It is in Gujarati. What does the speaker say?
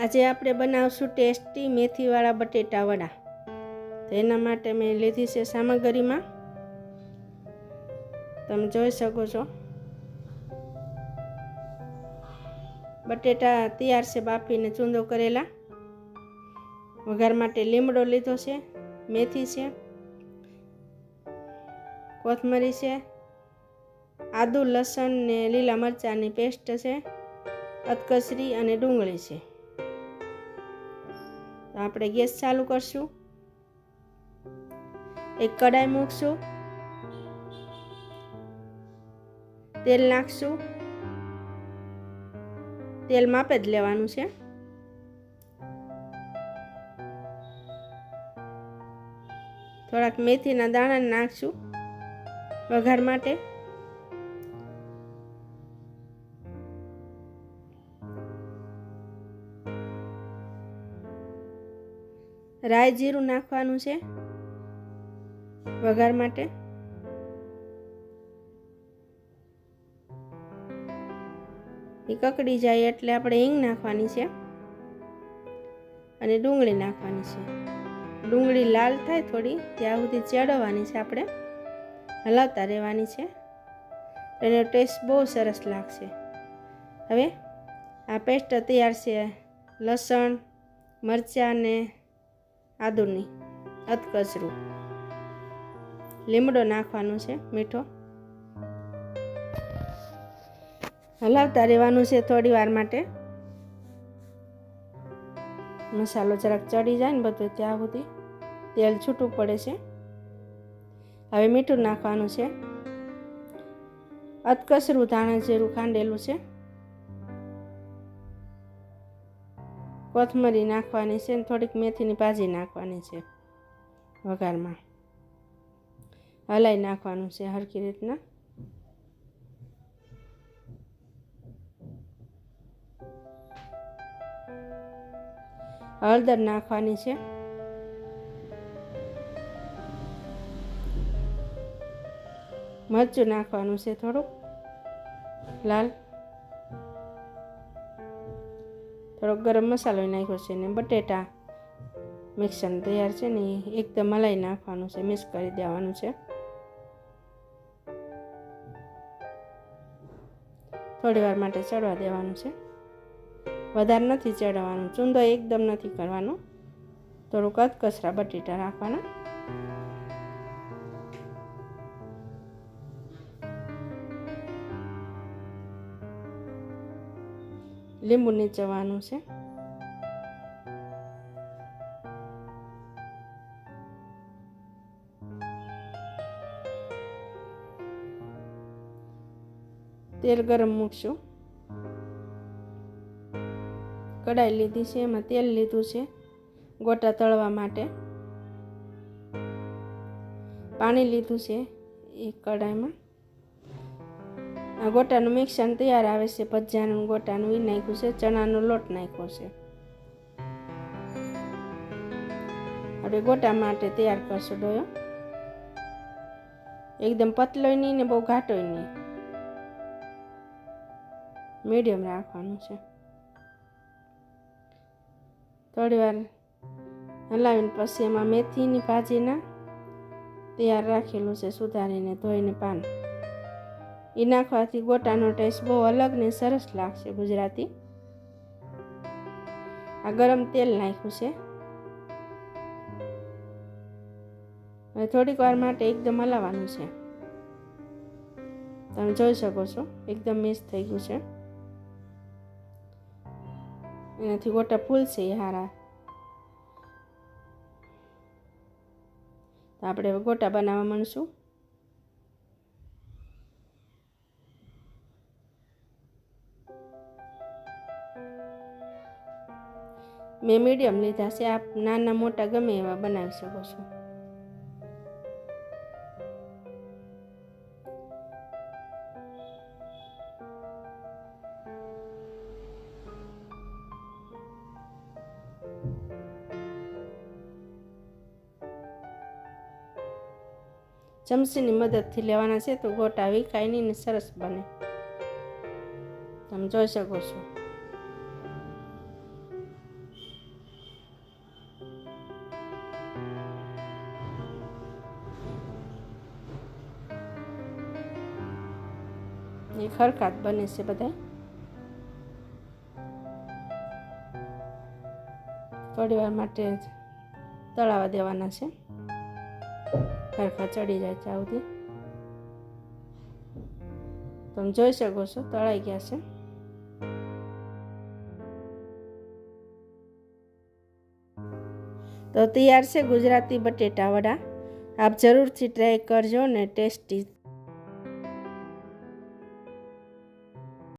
આજે આપણે બનાવશું ટેસ્ટી મેથીવાળા બટેટા વડા તો એના માટે મેં લીધી છે સામગ્રીમાં. તમે જોઈ શકો છો. બટેટા તૈયાર છે બાફીને ચૂંદો કરેલા. વઘાર માટે લીમડો લીધો છે, મેથી છે, કોથમરી છે, આદુ, લસણ ને લીલા મરચાંની પેસ્ટ છે અતકસરી અને ડુંગળી છે. તો આપણે ગેસ ચાલુ કરશું. એક કડાઈ મૂકશું. તેલ નાખશું. તેલ માપે જ લેવાનું છે. થોડાક મેથીના દાણા નાખશું વઘાર માટે. રાઈ જીરું નાખવાનું છે વઘાર માટે. એ કકડી જાય એટલે આપણે હિંગ નાખવાની છે અને ડુંગળી નાખવાની છે. ડુંગળી લાલ થાય થોડી, ત્યાં સુધી ચડવાની છે આપણે. હલાવતા રહેવાની છે. એનો ટેસ્ટ બહુ સરસ લાગશે. હવે આ પેસ્ટ તૈયાર છે. લસણ મરચાં ને આદુની અધકચરું. લીમડો નાખવાનો છે, મીઠો. હલાવતા રહેવાનું છે થોડી વાર માટે. મસાલો જરાક ચડી જાય ને બધું ત્યાં સુધી. તેલ છૂટું પડે છે. હવે મીઠું નાખવાનું છે. અધકસરું ધાણા જીરું ખાંડેલું છે. કોથમરી નાખવાની છે ને થોડીક મેથીની ભાજી નાખવાની છે વઘારમાં. હલાઈ નાખવાનું છે હરખી રીતના. હળદર નાખવાની છે. મરચું નાખવાનું છે થોડુંક. લાલ. થોડોક ગરમ મસાલો નાખ્યો છે ને બટેટા મિક્સર તૈયાર છે ને એકદમ મલાઈ નાખવાનું છે, મિક્સ કરી દેવાનું છે. થોડી વાર માટે ચડવા દેવાનું છે. વધારે નથી ચડવાનું, ચૂંદો એકદમ નથી કરવાનો. થોડુંક કચરા બટેટા રાખવાના લીંબુ નીચવાનું છે. તેલ ગરમ મૂકશું. કડાઈ લીધી છે, એમાં તેલ લીધું છે, ગોટા તળવા માટે. પાણી લીધું છે એ કડાઈમાં આ ગોટાનું મિક્સર તૈયાર આવે છે, ભજીયાનું ગોટાનું એ નાખ્યું છે, ચણાનો લોટ નાખ્યો છે. આપણે ગોટા માટે તૈયાર કરશું ડોયો. એકદમ પતલોય નહીં ને બહુ ઘાટોય નહીં. મીડિયમ રાખવાનું છે. થોડી વાર હલાવીને પછી એમાં મેથીની ભાજીના તૈયાર રાખેલું છે, સુધારીને ધોઈને પાન. એ નાખવાથી ગોટાનો ટેસ્ટ બહુ અલગ ને સરસ લાગશે ગુજરાતી. આ ગરમ તેલ નાખ્યું છે. હવે થોડીક વાર માટે એકદમ હલાવવાનું છે. તમે જોઈ શકો છો, એકદમ મિક્સ થઈ ગયું છે. એનાથી ગોટા ફૂલશે હારા. તો આપણે ગોટા બનાવવા માંડશું. મેં મીડિયમ લીધા છે. આપ નાના મોટા ગમે એવા બનાવી શકો છો. ચમચીની મદદથી લેવાના છે તો ગોટા વિખાઈ ને સરસ બને. તમે જોઈ શકો છો. એ ખરખાત બને છે બધા. થોડી વાર માટે તળાવા દેવાના છે. ખરખા ચડી જાય ત્યાં સુધી તમે જોઈ શકો છો, તળાઈ ગયા છે. તો તૈયાર છે ગુજરાતી બટેટા વડા. આપ જરૂરથી ટ્રાય કરજો ને ટેસ્ટી